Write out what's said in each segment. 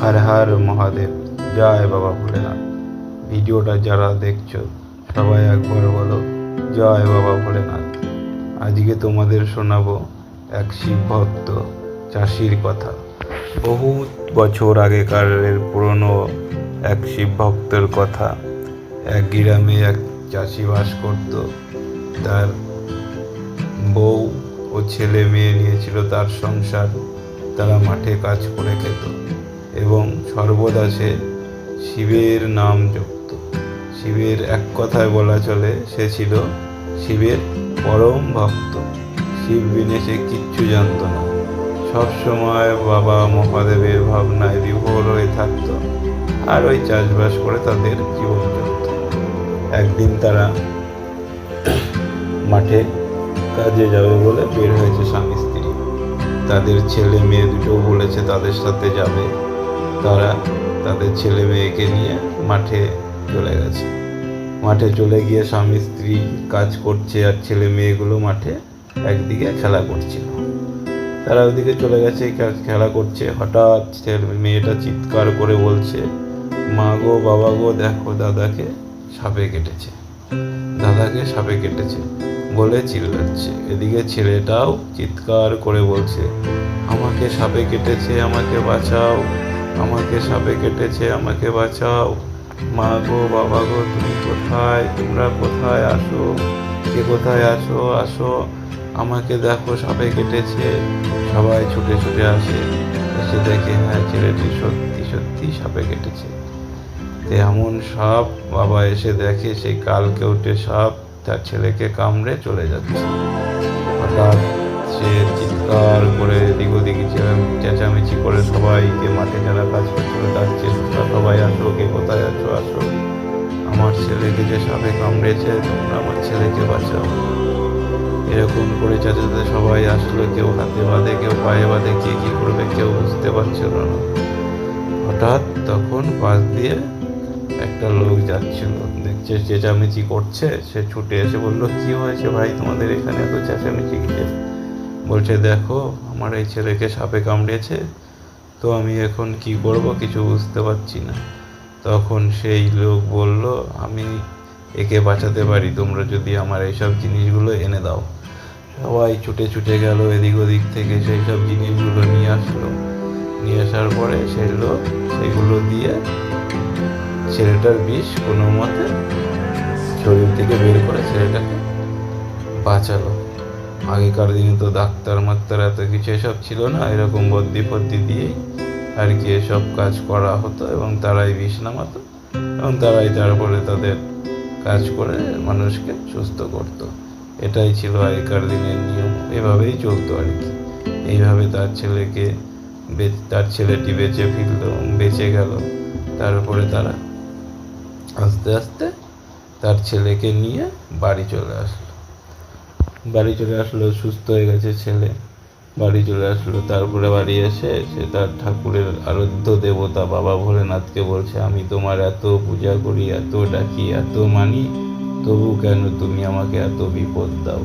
হর হর মহাদেব, জয় বাবা ভোলেনাথ। ভিডিওটা যারা দেখছ, সবাই একবার বলো, জয় বাবা ভোলেনাথ। আজকে তোমাদের শোনাবো এক শিব ভক্ত চাষির কথা। বহু বছর আগেকারের পুরনো এক শিব ভক্তের কথা। এক গ্রামে এক চাষি বাস করত। তার বউ ও ছেলে মেয়ে নিয়েছিল তার সংসার। তারা মাঠে কাজ করে খেত। এবং সর্বদা সে শিবের নাম যুক্ত। শিবের এক কথায় বলা চলে, সে ছিল শিবের পরম ভক্ত। শিব বিনে সে কিচ্ছু জানত না। সবসময় বাবা মহাদেবের ভাবনায় বিভোর হয়ে থাকত আর ওই চাষবাস করে তাদের জীবন চলত। একদিন তারা মাঠে কাজে যাবে বলে বের হয়েছে স্বামী স্ত্রী। তাদের ছেলে মেয়ে দুটো বলেছে, তাদের সাথে যাবে। তারা তাদের ছেলে মেয়েকে নিয়ে মাঠে চলে গেছে। মাঠে চলে গিয়ে স্বামী স্ত্রী কাজ করছে আর ছেলে মেয়েগুলো মাঠে একদিকে খেলা করছিল। তারা ওদিকে চলে গেছে খেলা করছে। হঠাৎ মেয়েটা চিৎকার করে বলছে, মা গো, বাবা গো, দেখো, দাদাকে সাপে কেটেছে। দাদাকে সাপে কেটেছে। বলে চিল্লাচ্ছে। এদিকে ছেলেটাও চিৎকার করে বলছে, আমাকে সাপে কেটেছে, আমাকে বাঁচাও। আমাকে সাপে কেটেছে, আমাকে বাঁচাও। মা গো, বাবা গো, তুমি কোথায়? তোমরা কোথায় আসো? কে কোথায় আসো আসো। আমাকে দেখো, সাপে কেটেছে। সবাই ছুটে ছুটে আসে। এসে দেখে হ্যাঁ ছেলেটি সত্যি সত্যি সাপে কেটেছে। তো এমন সাপ, বাবা এসে দেখে সেই কালকে উঠে সাপ তার ছেলেকে কামড়ে চলে যাচ্ছে। হঠাৎ সে চিৎকার করে এদিক ওদিক চেঁচামেচি করে সবাইকে মাঠে যারা কাজ করছিল ডাকছে সবাই, আসো, কে কোথায় আছো? আসো। আমার ছেলেকে যে সাপে কামড়েছে, তোমরা আমার ছেলেকে বাঁচাও। এরকম করে চেঁচাতে সবাই আসলো, কেউ হাতে বাঁধে, কেউ পায়ে বাঁধে, কে কি করবে কেউ বুঝতে পারছিল না। হঠাৎ তখন পাশ দিয়ে একটা লোক যাচ্ছিল, দেখছে চেঁচামেচি করছে, সে ছুটে এসে বলল, কি হয়েছে ভাই? তোমাদের এখানে এত চেঁচামেচি কিসের? বলছে, দেখো, আমার এই ছেলেকে সাপে কামড়েছে, তো আমি এখন কি করব কিছু বুঝতে পারছি না। তখন সেই লোক বলল, আমি একে বাঁচাতে পারি, তোমরা যদি আমার এইসব জিনিসগুলো এনে দাও। সবাই ছুটে ছুটে গেল, এদিক ওদিক থেকে সেই সব জিনিসগুলো নিয়ে আসলো। নিয়ে আসার পরে সেই লোক সেগুলো দিয়ে ছেলেটার বিষ কোনো মতে শরীর থেকে বের করে ছেলেটাকে বাঁচালো। আগেকার দিনে তো ডাক্তার মাক্তার এত কিছু এসব ছিল না, এরকম বদ্যি ফদ্দি দিয়েই আর কি এসব কাজ করা হতো এবং তারাই বিষ নামাতো এবং তারাই তারপরে তাদের কাজ করে মানুষকে সুস্থ করতো। এটাই ছিল আগেকার দিনের নিয়ম, এভাবেই চলতো আর কি। এইভাবে তার ছেলেকে তার ছেলেটি বেঁচে ফিরল, বেঁচে গেল। তারপরে তারা আস্তে আস্তে তার ছেলেকে নিয়ে বাড়ি চলে আসলো। বাড়ি চলে আসলো, সুস্থ হয়ে গেছে ছেলে। বাড়ি চলে আসলো, তারপরে বাড়ি এসে সে তার ঠাকুরের আরাধ্য দেবতা বাবা ভোলেনাথকে বলছে, আমি তোমার এত পূজা করি, এত ডাকি, এত মানি, তবু কেন তুমি আমাকে এত বিপদ দাও?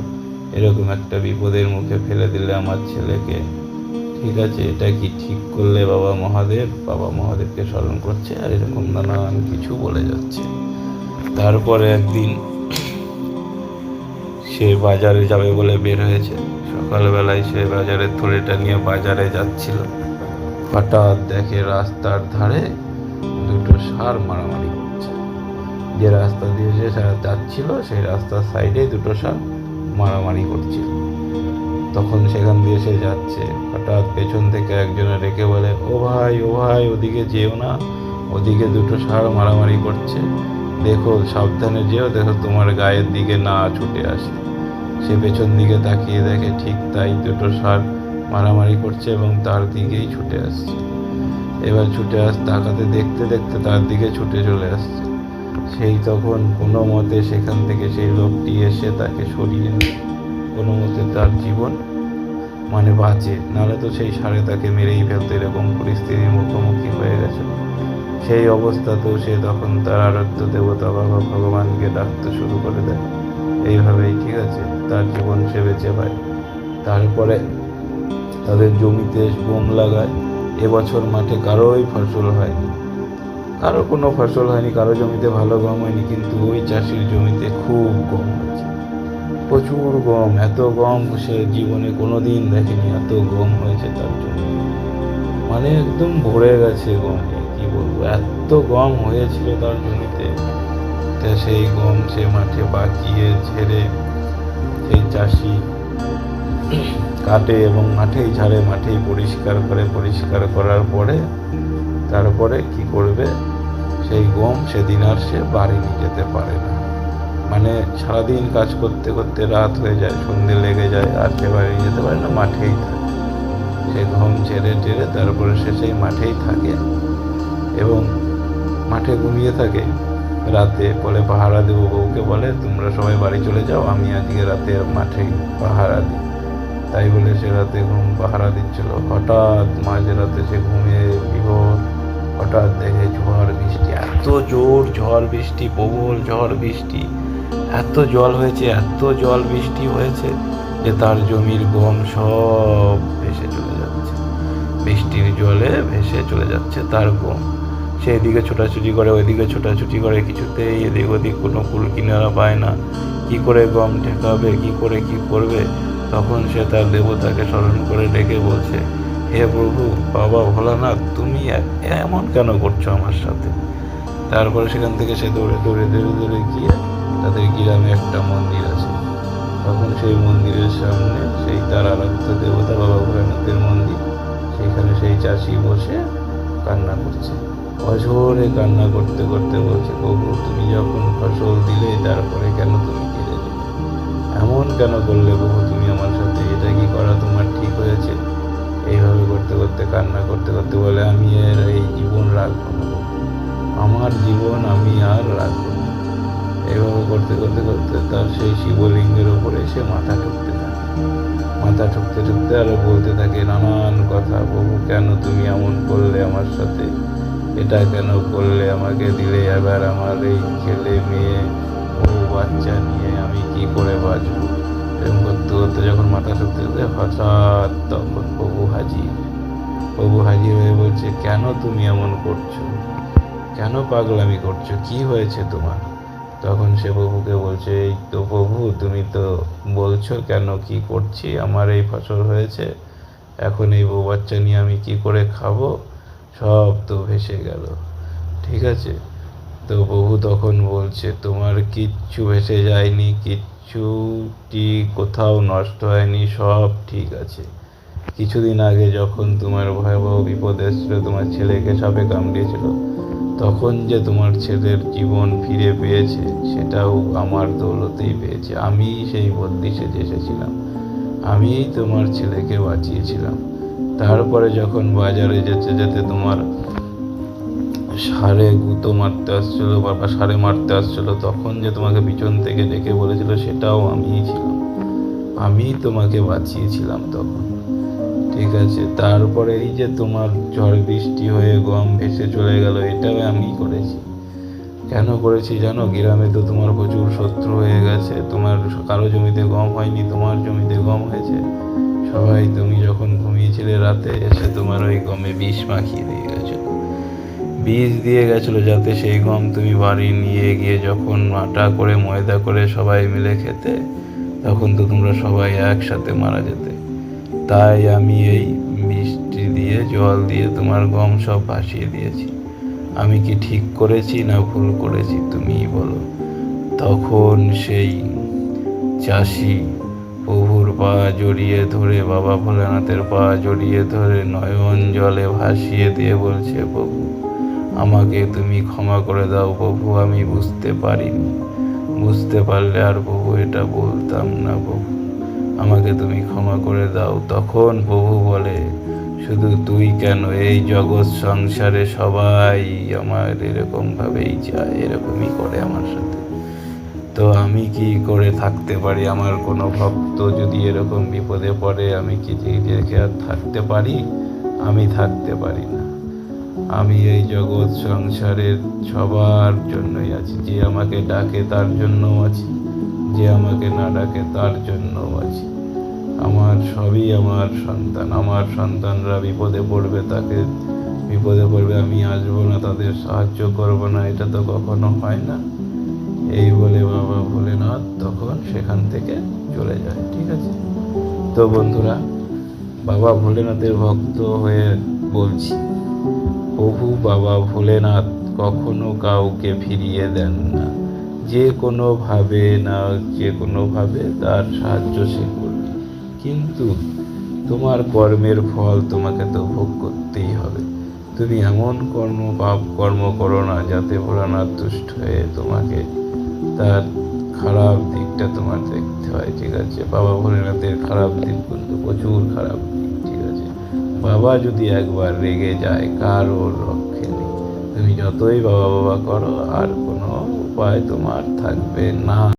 এরকম একটা বিপদের মুখে ফেলে দিলে আমার ছেলেকে। ঠিক আছে, এটা কি ঠিক করলে বাবা মহাদেব? বাবা মহাদেবকে স্মরণ করছে আর এরকম নানান কিছু বলে যাচ্ছে। তারপরে একদিন সে বাজারে যাবে বলে বের হয়েছে। সকালবেলায় সে বাজারের থলেটা নিয়ে বাজারে যাচ্ছিল। হঠাৎ দেখে রাস্তার ধারে দুটো সার মারামারি করছে যে রাস্তা দিয়ে সে যাচ্ছিল, সেই রাস্তার সাইডে দুটো সার মারামারি করছিল। তখন সেখান দিয়ে সে যাচ্ছে। হঠাৎ পেছন থেকে একজনে রেখে বলে, ও ভাই ও ভাই, ওদিকে যেও না। ওদিকে দুটো ষাঁড় মারামারি করছে। দেখো, সাবধানে যেও, দেখো তোমার গায়ের দিকে না ছুটে আসে সে পেছন দিকে তাকিয়ে দেখে ঠিক তাই দুটো ষাঁড় মারামারি করছে এবং তার দিকেই ছুটে আসছে। এবার ছুটে আস তাকাতে দেখতে দেখতে তার দিকে ছুটে চলে আসছে। সেই তখন কোনো মতে সেখান থেকে সেই লোকটি এসে তাকে সরিয়ে কোনো মতে তার জীবন মানে বাঁচে। নাহলে তো সেই সারে তাকে মেরেই ফেলতো, এরকম পরিস্থিতির মুখোমুখি হয়ে গেছে। সেই অবস্থাতেও সে তখন তার আরাধ্য দেবতা বাবা ভগবানকে ডাকতে শুরু করে দেয়। এইভাবেই ঠিক আছে, তার জীবন সে বেঁচে পায়। তারপরে তাদের জমিতে বোম লাগায়, এবছর মাঠে কারোই ফসল হয়নি। কারও কোনো ফসল হয়নি, কারও জমিতে ভালো গম হয়নি, কিন্তু ওই চাষির জমিতে খুব গম হয়েছে। প্রচুর গম, এত গম সে জীবনে কোনো দিন দেখেনি, এত গম হয়েছে তার জন্য। মানে একদম ভরে গেছে গমে, কি বলব? এত গম হয়েছিল তার জমিতে। তা সেই গম সে মাঠে পাকিয়ে ঝেড়ে সেই চাষি কাটে এবং মাঠেই ঝাড়ে, মাঠেই পরিষ্কার করে, পরিষ্কার করার পরে তারপরে কি করবে? সেই গম সেদিন আর সে বাড়ি নিয়ে যেতে পারে না। মানে সারাদিন কাজ করতে করতে রাত হয়ে যায়, সন্ধে লেগে যায়, আর সে বাড়ি যেতে পারে না, মাঠেই থাকে। সে গম ছেড়ে টেরে তারপরে সে সেই মাঠেই থাকে এবং মাঠে ঘুমিয়ে থাকে। রাতে বলে পাহারা দেবো বউকে বলে, তোমরা সবাই বাড়ি চলে যাও, আমি আজকে রাতে মাঠে পাহারা দিই। তাই বলে সে রাতে ঘুম পাহারা দিচ্ছিল। হঠাৎ মাঝ রাতে সে ঘুমিয়ে বিভোর, হঠাৎ দেখে ঝড় বৃষ্টি, এত জোর ঝড় বৃষ্টি, প্রবল ঝড় বৃষ্টি, এত জল হয়েছে, এত জল বৃষ্টি হয়েছে যে তার জমির গম সব ভেসে চলে যাচ্ছে। বৃষ্টির জলে ভেসে চলে যাচ্ছে তার গম। সে এদিকে ছোটাছুটি করে, ওইদিকে ছোটাছুটি করে, কিছুতেই এদিক ওদিক কোনো কুল কিনারা পায় না। কি করে গম ঠেকাবে, কি করে কি করবে? তখন সে তার দেবতাকে স্মরণ করে ডেকে বলছে, হে প্রভু, বাবা ভোলানাথ, তুমি এমন কেন করছ আমার সাথে? তারপরে সেখান থেকে সে দৌড়ে দৌড়ে দৌড়ে দৌড়ে গিয়ে তাদের গ্রামে একটা মন্দির আছে। তখন সেই মন্দিরের সামনে সেই তার আরাধ্য দেবতা বাবা ভোলানাথের মন্দির, সেখানে সেই চাষি বসে কান্না করছে। অঝোরে কান্না করতে করতে বলছে, প্রভু, তুমি যখন ফসল দিলে তারপরে কেন তুমি কেড়ে দিলে এমন কেন করলে প্রভু তুমি আমার সাথে? এটা কি করা তোমার ঠিক হয়েছে? এইভাবে করতে করতে, কান্না করতে করতে বলে, আমি আর এই জীবন রাখব না আমার জীবন আমি আর রাখব না। এইভাবে করতে করতে করতে তার সেই শিবলিঙ্গের ওপরে এসে মাথা ঠুকতে থাকে। মাথা ঠুকতে ঠুকতে আরও বলতে থাকে, নানান কথা, প্রভু, কেন তুমি এমন করলে আমার সাথে? এটা কেন করলে আমাকে দিলে। এবার আমার এই ছেলে মেয়ে ও বাচ্চা নিয়ে আমি কি করে বাঁচবো? এরকম করতে করতে যখন মাথা ঠুকতে হঠাৎ তখন প্রভু হাজির। প্রভু হাজির হয়ে বলছে, কেন তুমি এমন করছ? কেন পাগলামি করছ? কি হয়েছে তোমার? তখন সে প্রভুকে বলছে, এই তো প্রভু, তুমি তো বলছো কেন কি করছি? আমার এই ফসল হয়েছে। এখন এই বউ বাচ্চা নিয়ে আমি কি করে খাব? সব তো ভেসে গেল। ঠিক আছে? তো প্রভু তখন বলছে, তোমার কিচ্ছু ভেসে যায়নি, কিচ্ছুটি কোথাও নষ্ট হয়নি, সব ঠিক আছে। কিছুদিন আগে যখন তোমার ভয়াবহ বিপদ এসেছিল, তোমার ছেলেকে সাপে কামড়িয়েছিল, তখন যে তোমার ছেলের জীবন ফিরে পেয়েছে, সেটাও আমার দৌলতেই পেয়েছে। আমি সেই বদ্যি সেজে এসেছিলাম আমিই তোমার ছেলেকে বাঁচিয়েছিলাম। তারপরে যখন বাজারে যেতে যেতে তোমার সারে গুঁতো মারতে আসছিল বা বা সারে মারতে আসছিল, তখন যে তোমাকে পিছন থেকে ডেকে বলেছিল, সেটাও আমিই ছিলাম। আমি তোমাকে বাঁচিয়েছিলাম তখন। ঠিক আছে, তারপরে এই যে তোমার ঝড় বৃষ্টি হয়ে গম ভেসে চলে গেল, এটাও আমি করেছি। কেন করেছি জানো? গ্রামে তো তোমার প্রচুর শত্রু হয়ে গেছে, তোমার কারও জমিতে গম হয়নি, তোমার জমিতে গম হয়েছে। সবাই তুমি যখন ঘুমিয়েছিলে রাতে, এসে তোমার ওই গমে বিষ মাখিয়ে দিয়ে গেছো। বীজ দিয়ে গেছিল যাতে সেই গম তুমি বাড়ি নিয়ে গিয়ে যখন আটা করে, ময়দা করে সবাই মিলে খেতে, তখন তো তোমরা সবাই একসাথে মারা যেতে। তাই আমি এই বৃষ্টি দিয়ে, জল দিয়ে তোমার গম সব ভাসিয়ে দিয়েছি। আমি কি ঠিক করেছি না ভুল করেছি, তুমিই বলো। তখন সেই চাষি প্রভুর পা জড়িয়ে ধরে বাবা ভোলানাথের পা জড়িয়ে ধরে নয়ন জলে ভাসিয়ে দিয়ে বলছে, প্রভু, আমাকে তুমি ক্ষমা করে দাও, প্রভু, আমি বুঝতে পারিনি। বুঝতে পারলে আর প্রভু এটা বলতাম না, প্রভু। আমাকে তুমি ক্ষমা করে দাও। তখন প্রভু বলে, শুধু তুই কেন এই জগৎ সংসারে সবাই আমার এরকমভাবেই যায়, এরকমই করে আমার সাথে? তো আমি কি করে থাকতে পারি? আমার কোনো ভক্ত যদি এরকম বিপদে পড়ে, আমি কি রেখে আর থাকতে পারি? আমি থাকতে পারি না। আমি এই জগৎ সংসারের সবার জন্যই আছি। যে আমাকে ডাকে তার জন্যও আছি, যে আমাকে না ডাকে তার জন্যও আছি। আমার সবই আমার সন্তান। আমার সন্তানরা বিপদে পড়বে, তাকে বিপদে পড়বে, আমি আসব না, তাদের সাহায্য করব না, এটা তো কখনো হয় না। এই বলে বাবা ভোলেনাথ তখন সেখান থেকে চলে যায়, ঠিক আছে? তো বন্ধুরা, বাবা ভোলেনাথের ভক্ত হয়ে বলছি, প্রভু বাবা ভোলেনাথ কখনো কাউকে ফিরিয়ে দেন না। যে কোনোভাবে না, যে কোনোভাবে তার সাহায্য সে করবে। কিন্তু তোমার কর্মের ফল তোমাকে তো ভোগ করতেই হবে। তুমি এমন কর্ম পাপ কর্ম করো না যাতে ভোলানাথ তুষ্ট হয়ে তোমাকে তার খারাপ দিকটা তোমার দেখতে হয়, ঠিক আছে? বাবা ভোলেনাথের খারাপ দিক কিন্তু প্রচুর খারাপ দিক, ঠিক আছে? বাবা যদি একবার রেগে যায়, কারোর রক্ষে নেই। তুমি যতই বাবা বাবা করো, আর কোনো উপায় তোমার থাকবে না।